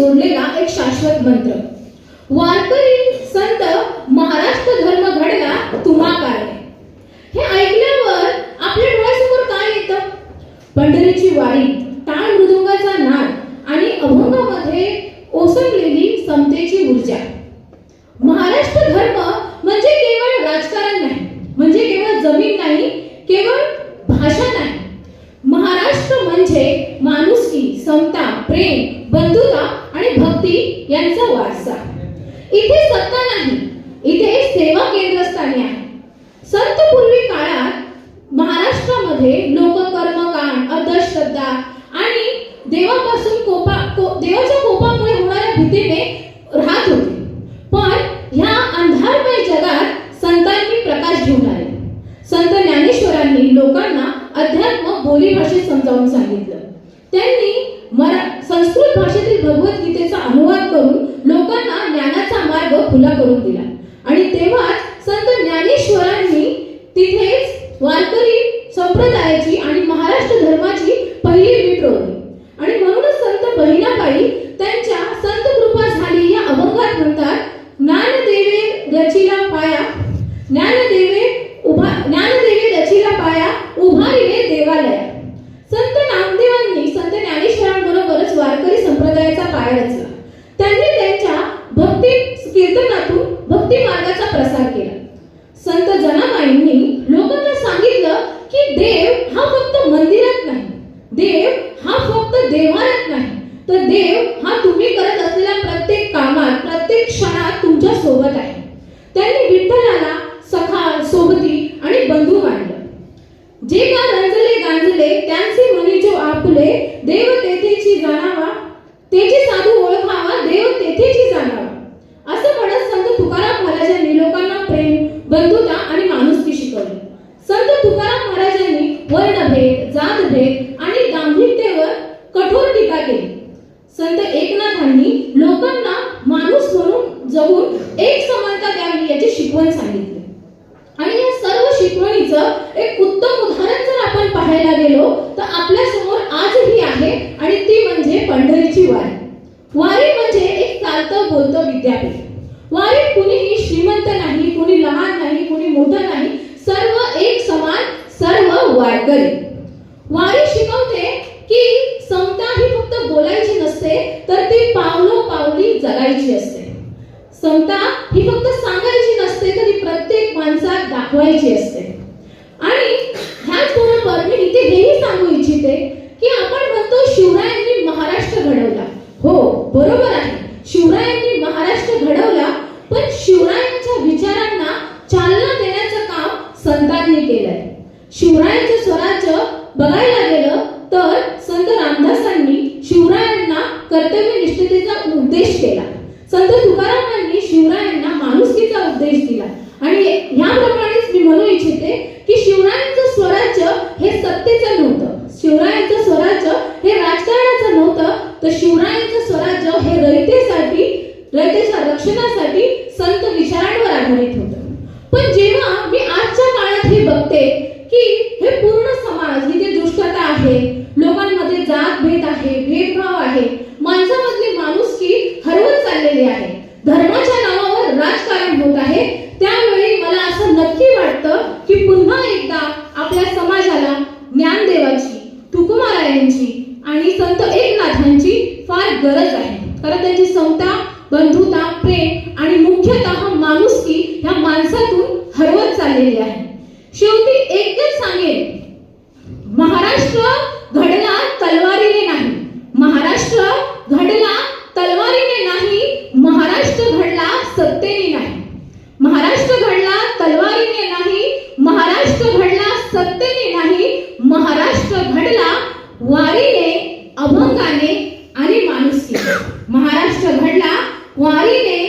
जोडलेला एक शाश्वत मंत्र. वारकरी संत महाराष्ट्र धर्म घडला तुम्हा काय हे ऐकल्यावर आपल्या डोळ्यासमोर काय येतं? पंढरीची वारी टाळ मृदुंगाचा नाद आणि अभंगामध्ये ओसरलेली समतेची ऊर्जा. महाराष्ट्र धर्म म्हणजे केवळ राजकारण नाही म्हणजे केवळ जमीन नाही केवळ भाषा नाही. महाराष्ट्र म्हणजे माणुसकी समता प्रेम बंधुता आणि भक्ती यांचा वारसा इथे सत्ता नाही. इथे सेवा केंद्रस्थानी आहे. संत पूर्वी काळात महाराष्ट्रामध्ये लोक कर्मकांड अंधश्रद्धा आणि देवापासून कोपा को, देवाच्या कोपामुळे होणाऱ्या भीतीने राहत होते. पण ह्या अंधारमय जगात संतांनी प्रकाश घेऊन आले. संत ज्ञानेश्वरांनी लोकांना अध्यात्म बोली भाषेत समजावून सांगितलं. त्यांनी मरा संस्कृत भाषेत खुला करून दिला. आणि तेव्हाच संत ज्ञानेश्वरांनी तिथेच वारकरी संप्रदायाची आणि महाराष्ट्र धर्माची पहिली वीट रोवली. आणि म्हणूनच संत बहिणाबाई त्यांच्या संत कृपा झाली या अभंगात म्हणतात ज्ञानदेवे रचिला पाया ज्ञानदेवे उभा ज्ञानदेवे रचिला पाया उभारिले देवालया संत नामदेवांनी संत ज्ञानेश्वरांबरोबरच वारकरी संप्रदायाचा पाया रचला त्यांनी त्यांच्या भक्ती कीर्तनातून भक्ती मार्गाचा प्रसार केला संत जनाबाईंनी लोकांना सांगितलं की देव हा फक्त मंदिरात नाही देव हा फक्त देवालयात नाही तर देव हा तुम्ही करत असलेल्या प्रत्येक कामात प्रत्येक क्षणात तुमच्यासोबत आहे. त्यांनी विठ्ठलाला सखा सोबती आणि बंधू मानलं. जे का रंजले गांजले त्यांचे मनी जो आपले देव तेथेची जाणावा तेची साधू ओळखावा देव तेथेची जाणावा असं म्हणत संत तुकाराम महाराजांनी लोकांना प्रेम बंधुता आणि माणुसकी शिकवली संत तुकाराम महाराजांनी वर्णभेद जातभेद आणि दांभिकतेवर कठोर टीका केली संत एकनाथांनी लोकांना माणूस म्हणून जगून एक समानता द्यावी याची शिकवण सांगितली. आणि या सर्व शिकवणीचं एक उत्तम उदाहरण जर आपण पाहायला गेलो तर आपल्यासमोर आजही आहे आणि ती म्हणजे पंढरीची वारी. वारी म्हणजे एक चालतं बोलतं विद्यापीठ. वारीत कुणीही श्रीमंत नाही कुणी लहान नाही कुणी मोठं नाही सर्व एक समान सर्व वारकरी. वारी शिकवते की समता ही फक्त बोलायची नसते तर ती पावलो पावली जगायची असते. समता ही फक्त सांगायची नसते तर ती प्रत्येक माणसात दाखवायची असते. आणि ह्याच बरोबर मी इथे हेही सांगू इच्छिते की आपण म्हणतो शिवरायांनी महाराष्ट्र घडवला. हो बरोबर आहे. शिवरायांनी महाराष्ट्र घडवला पण शिवरायांच्या विचारांना चालना देण्याचं काम संतांनी केलंय. शिवरायांचं स्वराज्य बघायला गेलं तर संत रामदासांनी शिवरायांना कर्तव्यनिष्ठतेचा उपदेश केला. संत तुकाराम शिवरायांना माणुसकीचा उपदेश दिला आणि ह्याप्रमाणेच मी म्हणू इच्छिते की शिवरायांचं स्वराज्य हे सत्तेचं नव्हतं शिवरायांचं स्वराज्य हे राजकारणाचं नव्हतं तर शिवरायांचं स्वराज्य हे रयतेसाठी रयतेच्या रक्षणासाठी संत विचारांवर आधारित होतं. पण जेव्हा मी आजच्या काळात हे बघते की हे पूर्ण समाज इथे दुष्टता आहे लोकांमध्ये जात भेद आहे भेदभाव आहे माणसामधली माणुसकी हरवत चाललेली आहे धर्माच्या नावावर राजकारण होत आहे त्यावेळी मला असं नक्की वाटतं की पुन्हा एकदा आपल्या समाजाला ज्ञानदेवाची तुकुमारायांची आणि संत एकनाथांची फार गरज आहे. कारण त्यांची समता बंधुता प्रेम आणि मुख्यतः माणुसकी ह्या माणसातून हरवत चाललेली आहे. शेवटी एकच सांगेन महाराष्ट्र घडला तलवारीने नाही. महाराष्ट्र घडला तलवारीने नाही महाराष्ट्र घडला सत्तेने नाही. महाराष्ट्र घडला तलवारीने नाही महाराष्ट्र घडला सत्तेने नाही महाराष्ट्र घडला वारीने अभंगाने आणि माणुसकी महाराष्ट्र घडला वारीने